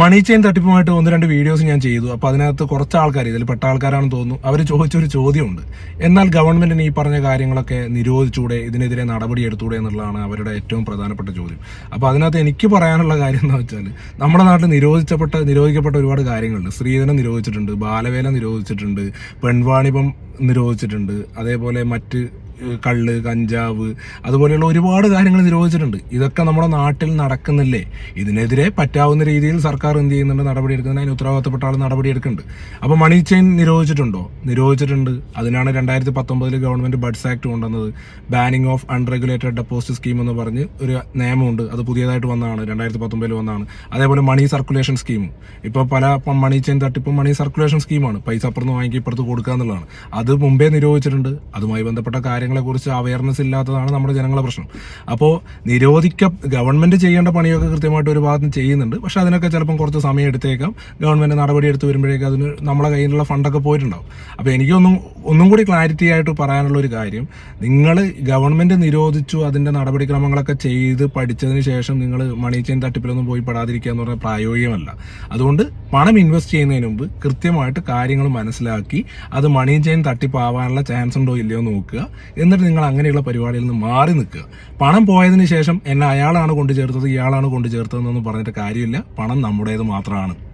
മണി chain തട്ടിപ്പുമായിട്ട് ഒന്ന് രണ്ട് videos ഞാൻ ചെയ്തു. അപ്പൊ അതിനകത്ത് കുറച്ച് ആൾക്കാർ ഇതിൽ പെട്ട ആൾക്കാരാണെന്ന് തോന്നുന്നു. അവർ ചോദിച്ചൊരു ചോദ്യമുണ്ട്. എന്നാൽ ഗവൺമെന്റിന് ഈ പറഞ്ഞ കാര്യങ്ങളൊക്കെ നിരോധിച്ചൂടെ? ഇതിനെതിരെ നടപടി എടുത്തൂടെ എന്നുള്ളതാണ് അവരുടെ ഏറ്റവും പ്രധാനപ്പെട്ട ചോദ്യം. അപ്പൊ അതിനകത്ത് എനിക്ക് പറയാനുള്ള കാര്യം എന്ന് വെച്ചാൽ നമ്മുടെ നാട്ടിൽ നിരോധിച്ചപ്പെട്ട നിരോധിക്കപ്പെട്ട ഒരുപാട് കാര്യങ്ങളുണ്ട്. സ്ത്രീധനം നിരോധിച്ചിട്ടുണ്ട് ബാലവേല നിരോധിച്ചിട്ടുണ്ട് പെൺവാണിഭം നിരോധിച്ചിട്ടുണ്ട് അതേപോലെ മറ്റ് കള്ള് കഞ്ചാവ് അതുപോലെയുള്ള ഒരുപാട് കാര്യങ്ങൾ നിരോധിച്ചിട്ടുണ്ട്. ഇതൊക്കെ നമ്മുടെ നാട്ടിൽ നടക്കുന്നില്ലേ? ഇതിനെതിരെ പറ്റാവുന്ന രീതിയിൽ സർക്കാർ എന്ത് ചെയ്യുന്നുണ്ട്? നടപടി എടുക്കുന്നതിന് അതിന് ഉത്തരവാദിത്തപ്പെട്ട ആൾ നടപടി എടുക്കുന്നുണ്ട് അപ്പോൾ മണി ചെയിൻ നിരോധിച്ചിട്ടുണ്ടോ? നിരോധിച്ചിട്ടുണ്ട്. അതിനാണ് രണ്ടായിരത്തി പത്തൊമ്പതിൽ ഗവൺമെന്റ് ബഡ്സ് ആക്ട് കൊണ്ടുവന്നത്. Banning of unregulated deposit scheme എന്ന് പറഞ്ഞ് ഒരു നിയമമുണ്ട്. അത് പുതിയതായിട്ട് വന്നതാണ്. രണ്ടായിരത്തി പത്തൊമ്പതിൽ വന്നതാണ്. അതേപോലെ മണി സർക്കുലേഷൻ സ്കീം ഇപ്പോൾ പല മണി ചെയിൻ തട്ടിപ്പും മണി സർക്കുലേഷൻ സ്കീമാണ് പൈസ അപ്പുറത്ത് വാങ്ങി ഇപ്പുറത്ത് കൊടുക്കുക എന്നുള്ളതാണ്. അത് മുമ്പേ നിരോധിച്ചിട്ടുണ്ട്. അതുമായി ബന്ധപ്പെട്ട കാര്യങ്ങളെക്കുറിച്ച് അവയർനെസ് ഇല്ലാത്തതാണ് നമ്മുടെ ജനങ്ങളുടെ പ്രശ്നം. അപ്പോൾ നിരോധിക്ക ഗവൺമെന്റ് ചെയ്യേണ്ട പണിയൊക്കെ കൃത്യമായിട്ട് ഒരു ഭാഗത്ത് ചെയ്യുന്നുണ്ട്. പക്ഷെ അതിനൊക്കെ ചിലപ്പം കുറച്ച് സമയം എടുത്തേക്കാം. ഗവൺമെന്റ് നടപടി എടുത്ത് വരുമ്പോഴേക്കും അതിന് നമ്മുടെ കയ്യിലുള്ള ഫണ്ടൊക്കെ പോയിട്ടുണ്ടാവും. അപ്പോൾ എനിക്കൊന്നും ഒന്നും കൂടി ക്ലാരിറ്റി ആയിട്ട് പറയാനുള്ള ഒരു കാര്യം നിങ്ങൾ ഗവൺമെന്റ് നിരോധിച്ചു അതിന്റെ നടപടിക്രമങ്ങളൊക്കെ ചെയ്ത് പഠിച്ചതിന് ശേഷം നിങ്ങൾ മണി ചെയിൻ തട്ടിപ്പിലൊന്നും പോയി പെടാതിരിക്കുക എന്ന് പറഞ്ഞാൽ പ്രായോഗികമല്ല. അതുകൊണ്ട് പണം ഇൻവെസ്റ്റ് ചെയ്യുന്നതിന് മുമ്പ് കൃത്യമായിട്ട് കാര്യങ്ങൾ മനസ്സിലാക്കി അത് മണി ചെയിൻ തട്ടിപ്പാവാനുള്ള ചാൻസ് ഉണ്ടോ ഇല്ലയോ നോക്കുക. എന്നിട്ട് നിങ്ങൾ അങ്ങനെയുള്ള പരിപാടിയിൽ നിന്ന് മാറി നിൽക്കുക. പണം പോയതിന് ശേഷം എന്നെ അയാളാണ് കൊണ്ടു ചേർത്തത് ഇയാളാണ് കൊണ്ടുചേർത്തതെന്നൊന്നും പറഞ്ഞിട്ട് കാര്യമില്ല. പണം നമ്മുടേത് മാത്രമാണ്.